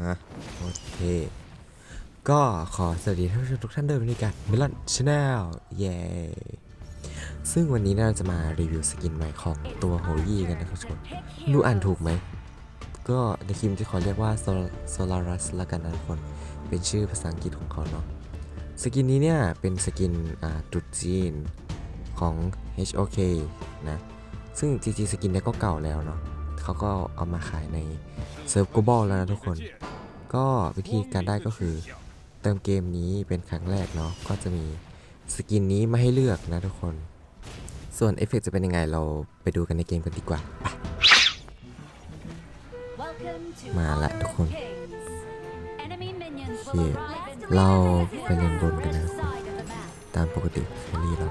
นะโอเค ก็ขอสวัสดีท่านผู้ชมทุกท่านด้วยบรรยากาศมิลันชาแนลเย้ซึ่งวันนี้เราจะมารีวิวสกินใหม่ของตัวโฮยี่กันนะครับทุกคนดูอ่านถูกไหม ก็ในคลิปจะขอเรียกว่าโซลารัสละกันนะทุกคน เป็นชื่อภาษาอังกฤษของเขาเนาะสกินนี้เนี่ยเป็นสกินจุดจีนของ HOK นะ ซึ่งจริงๆสกินนี้ก็เก่าแล้วเนาะ เขาก็เอามาขายในเซิร์ฟ global แล้วนะทุกคน ก็วิธีการได้ก็คือ เติมเกมนี้เป็นครั้งแรกเนาะก็จะมีสกินนี้มาให้เลือกนะทุกคน ส่วนเอฟเฟกต์จะเป็นยังไงเราไปดูกันในเกมกันดีกว่า มาละทุกคนเเราไปเล่นบนกันนะทุกคนตามปกติแครี่เรา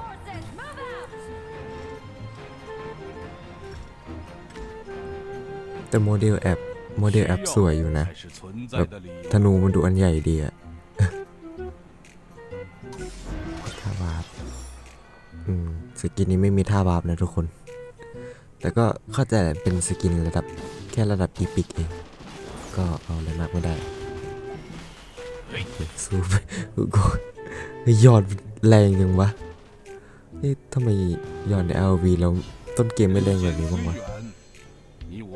แต่โมเดลแอปโมเดลแอปสวยอยู่นะแบบธนูมันดูอันใหญ่ดีอะท่าบาบอืมสกินนี้ไม่มีท่าบาบนะทุกคน แต่ก็เข้าใจเป็นสกินระดับแค่ระดับอีพิกเอง ก็เอาอะไรมากไม่ได้สู้ไปกูยอดแรงยังวะนี่ทำไมยอดใน LV แล้วต้นเกมไม่แรงอย่างนี้บ้างวะ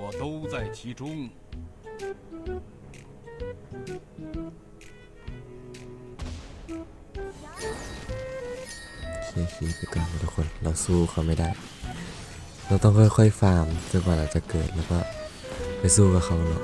我都在其中。 เคลียร์คีย์ไปก่อนนะทุกคน เราสู้เขาไม่ได้ เราต้องค่อยๆฟาร์มจนกว่าเราจะเกิดแล้วก็ไปสู้กับเขาเนาะ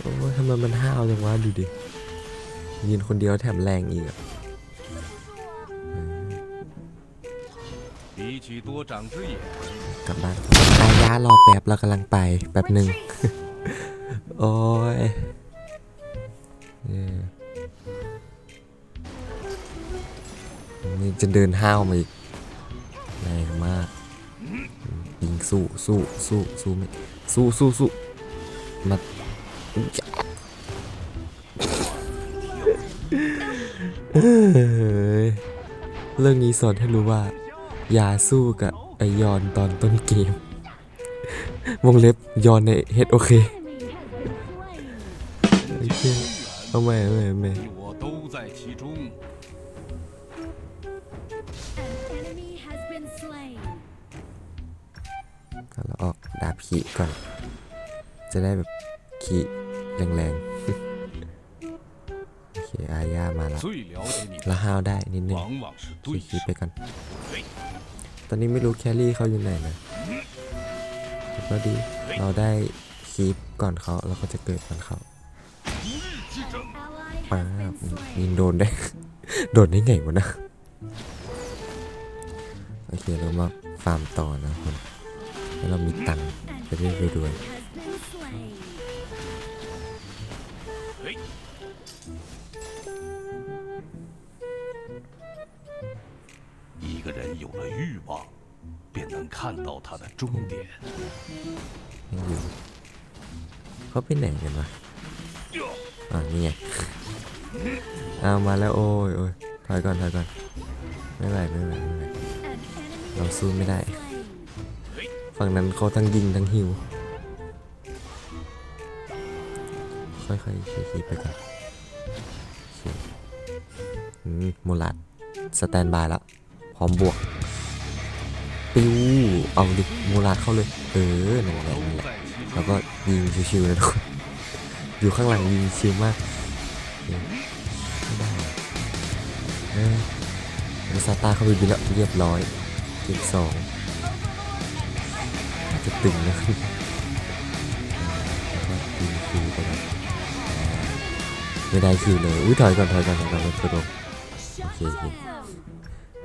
โอ้ยทำไมมันห้าวจังวะดูดิยืนคนเดียวแถมแรงอีกกลับบ้านตายารอแป๊บเรากำลังไปแป๊บหนึ่งโอ้ยนี่จะเดินห้าวมาอีกแรงมากยิงสู้สู้สู้สู้ไม่สู้สู้สู้มา เรื่องนี้สอนให้รู้ว่า อย่าสู้กับไอยอนตอนต้นเกม วงเล็บยอนในเฮดโอเคเอาไม่เอาไม่ไมเราออกดาบขีก่อน จะได้แบบขี แรงๆ โอเค อาญามาแล้วและห้าวได้นิดนึงคิดไปกัน ตอนนี้ไม่รู้แครี่เขาอยู่ไหนนะก็ดี เราได้คีปก่อนเขาแล้วก็จะเกิดก่อนเขาป้ายินโดนได้ โดนได้ไงวะนะ โอเค เรามาฟาร์มต่อนะคนแล้วเรามีตังค์จะได้รวยๆ 人有了欲望，便能看到他的终点。 ยังอยู่เขาไปไหนกันวะอ่านี่ไง เอามาแล้วโอ้ยโอ้ยถอยก่อนถอยก่อน ไม่ไหวไม่ไหวไม่ไหว เราสู้ไม่ได้ ฝั่งนั้นเขาทั้งยิงทั้งฮิว ค่อยๆขี่ๆไปก่อนโอเคอืมมูลัดสแตนบายแล้ว พร้อมบวก ปิ้วเอาดิมูลาดเข้าเลย เออนั่นแหละนั่นแหละแล้วก็ยิงชิวๆนะทุกคนอยู่ข้างหลังยิงชิวมากไม่ได้เออซาตาเข้าไปบินละเรียบร้อยเก็บสองจะตึงนะแล้วก็ยิงชิวไปแล้วไม่ได้คิวเลยอุ้ยถอยก่อนถอยก่อนถอยก่อนเป็นตัวโอเคโอเค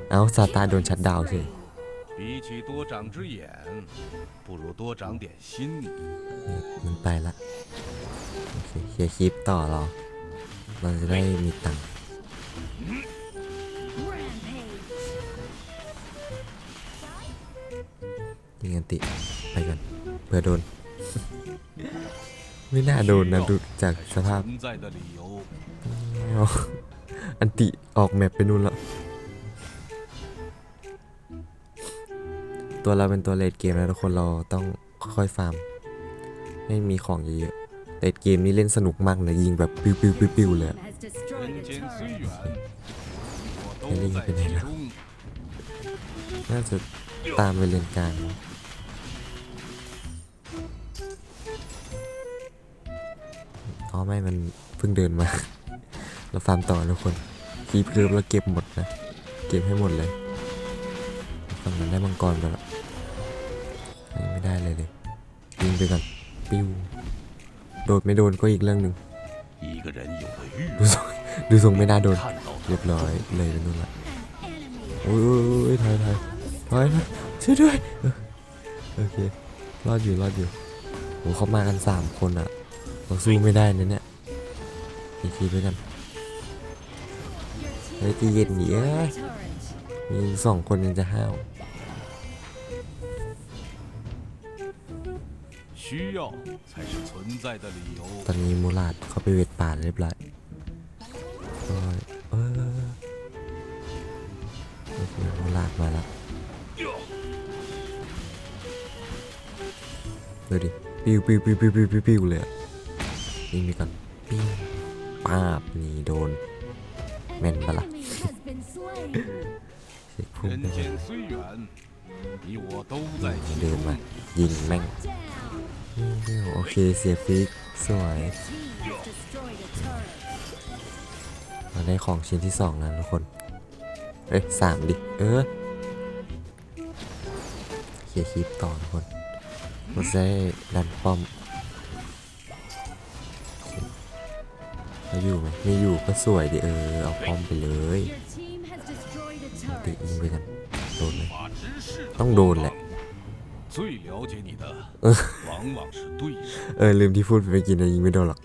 เอาซาตาโดนชัดดาวเฉย 比起多长只眼，不如多长点心。 มันไปละโอเคเคลียร์คลิปต่อรอเราจะได้มีตังค์ยิงกันติ ไปก่อนเพื่อโดน ไม่น่าโดนนะดูจากสภาพ 存在的理由。 เอาอันติออกแมปไปนู่นแล้ว ตัวเราเป็นตัวเลดเกมแล้วทุกคนเราต้องค่อยฟาร์ม ให้มีของเยอะๆเลดเกมนี่เล่นสนุกมากเลยยิงแบบปิ้วปิ้วปิ้วเลยเฮลิงเป็นไงล่ะน่าจะตามไปเรียนการอ๋อไม่มันเพิ่งเดินมา เราฟาร์มต่อทุกคนคีบเพิ่มแล้วเก็บหมดนะ เก็บให้หมดเลยฝั่งนั้นได้มังกรไปแล้ว ได้เลยเลยยิงไปก่อนปิ้วโดดไม่โดนก็อีกเรื่องหนึ่งดูทรงดูทรงไม่น่าโดนเรียบร้อยเลยไปนู่นละโอ้ยถอยถอยถอยนะช่วยด้วยโอเครอดอยู่รอดอยู่โหเขามากันสามคนอะเราสู้ไม่ได้นะเนี่ยอีกทีด้วยกันเฮ้ยตีเย็นเนี้ยมีสองคนยังจะห้าว 需要才是存在的理由。 ตอนนี้มูลาดเขาไปเวทป่าเรียบร้อยโอ้ยเออโอเคมูลาดมาแล้วดูดิ ปิ้วปิ้วปิ้วปิ้วปิ้วปิ้วปิ้วเลยอะยิงไปก่อนปิ้วป้าบนี่โดน An Men bala. enemy has been slain. เช็คพุ่ง 人 ไปก่อน 间虽远，你我都在其 เดิน 中 มา。ยิงแม่ง Down. โอเคเสียฟิกสวยมาได้ของชิ้นที่สองแล้วทุกคน เอ้ยสามดิ เออเขียคลิปต่อทุกคนมันจะดันป้อมมาอยู่ไหมไม่อยู่ก็สวยดิเออ เอาป้อมไปเลยตีอิงไปกัน โดนเลยต้องโดนแหละ 最了解你的，往往是对手。 เออ ลืมที่พูดไปเมื่อกี้นะยิงไม่โดนหรอก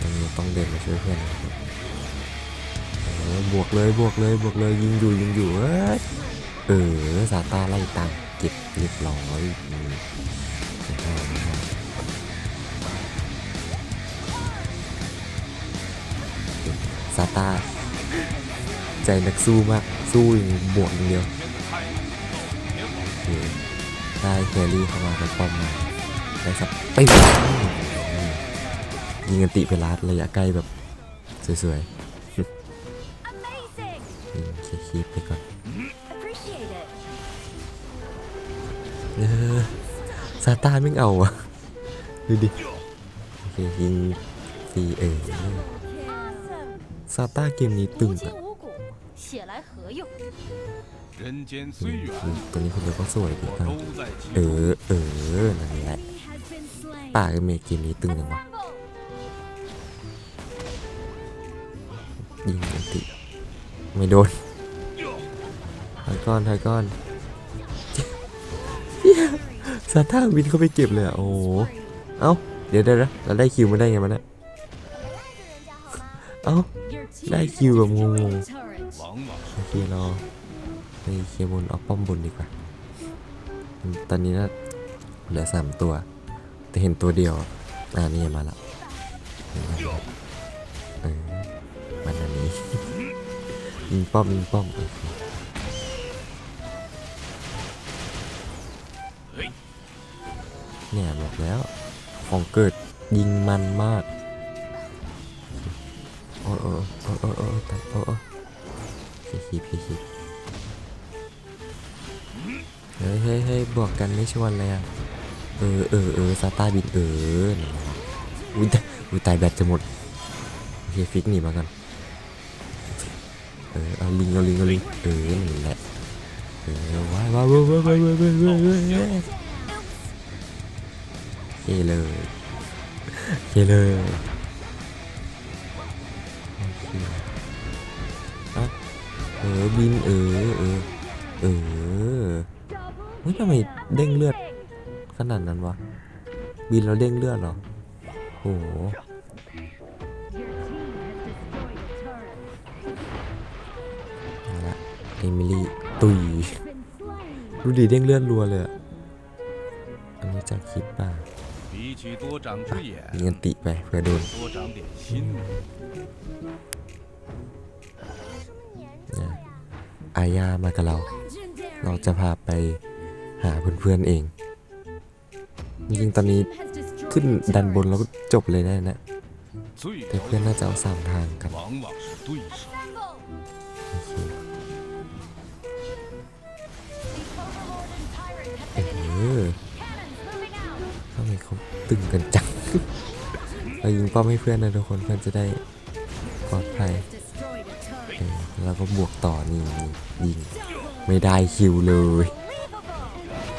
ตรงนี้ต้องเดินมาช่วยเพื่อนนะครับเออบวกเลยบวกเลยบวกเลยยิงอยู่ยิงอยู่เอ้ยเออซาตาไล่ตามเก็บเรียบร้อยอืมไม่ให้ไม่ให้ซาตาใจนักสู้มาก สู้อย่างบวกอย่างเดียวโอ เคได้แครี่เข้ามาเป็นป้อมมาได้สับไปงยิงกันติไปลาดระยะใกล้แบบสวยๆยิงเคลียไปก่อนเออซาตานไม่เอาอะดูดิโอเคยิงฟรีเออซาตาเกมนี้ตึงอะ ตัวนี้คนเดียวก็สวยดีนเออ เออ นั่นแหละป่าเมเกมนี้ตึงยังวะยิงติ ไม่โดนไทก้อนไทก้อนสานต้าวินเขาไปเก็บเลยอะ โอ้เอ้า เดี๋ยวได้ละเราได้คิวมาได้ไงมันนะเอ้า ได้คิวแบบงงๆโอเครอ ไปเคลียร์บนเอาป้อมบนดีกว่า ตอนนี้นะเหลือสามตัว แต่เห็นตัวเดียว อ่านี่มาละเห็นไหมเออมันอันนี้ยิงป้อมยิงป้อมอเนี่ยบอกแล้วของเกิดยิงมันมาก โอ้โอ้โอ้โอ้โอ้ตายโอ้โอ้คีคีพีคีเฮ้ยเฮ้ยเฮ้ยบวกกันไม่ชวนเลยอะ เออเออเออซาต้าบินเออนะอุ้ยอุ้ยตายแบตจะหมดโอเคฟิกหนีมากันเออเอาลิงเอาลิงเอาลิงเออนั่นแหละเออว้ายว้ายว้ายว้ายว้ายว้ายว้ายว้ายว้ายว้ยเคเลยเคเลยเคอะเออบินเออเออำไมเด้งเลือด ขนาดนั้นวะ บินแล้วเด้งเลือดหรอ โอ้โหละเอมิลี่ตุยรูดีเด้งเลือดรัวเลยอันนี้จะคิดป่ะยิงติไปเพื่อโดนอาญามากับเรา เราจะพาไป หาเพื่อนๆเอง จริงๆตอนนี้ขึ้นดันบนแล้วจบเลยได้นะ แต่เพื่อนน่าจะเอาสามทางกันเออทำไมเขาตึงกันจังเรายิงป้อมให้เพื่อนนะทุกคนเพื่อนจะได้ปลอดภัยแล้วก็บวกต่อนี่ยิงไม่ได้คิวเลย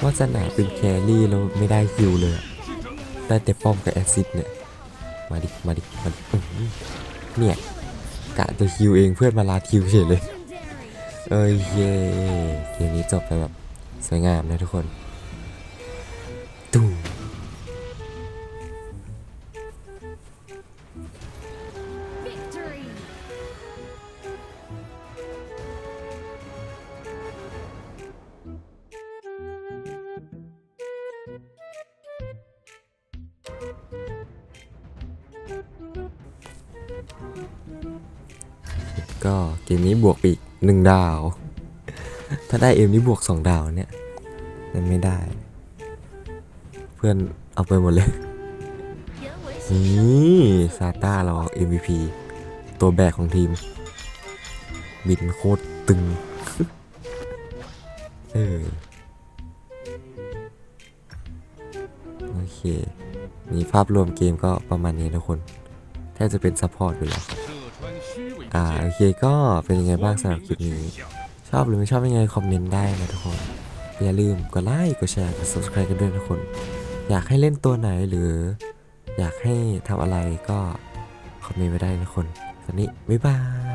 ว่าสนาเป็นแครี่แล้วไม่ได้คิวเลยได้แต่ป้อมกับแอซิดเนี่ย มาดิ มาดิ มาดิเนี่ยกะจะคิวเองเพื่อนมาลาคิวเฉยเลย เอ้ยเย่เกมนี้จบไปแบบสวยงามนะทุกคน ก็เกมนี้บวกอีกหนึ่งดาว ถ้าได้เอมนี่บวกสองดาวเนี่ยนั่นไม่ได้ เพื่อนเอาไปหมดเลยนี่ซาต้าเรา MVP ตัวแบกของทีม บินโคตรตึง เออ โอเค นี่ภาพรวมเกมก็ประมาณนี้ทุกคน แทบจะเป็นซัพพอร์ตอยู่แล้ว อ่าโอเคก็เป็นยังไงบ้างสำหรับคลิปนี้ ชอบหรือไม่ชอบยังไงคอมเมนต์ได้นะทุกคน อย่าลืมกดไลค์กดแชร์กด subscribe กันด้วยนะทุกคน อยากให้เล่นตัวไหนหรือ อยากให้ทำอะไรก็คอมเมนต์มาได้นะคนสวัสดีบ๊ายบาย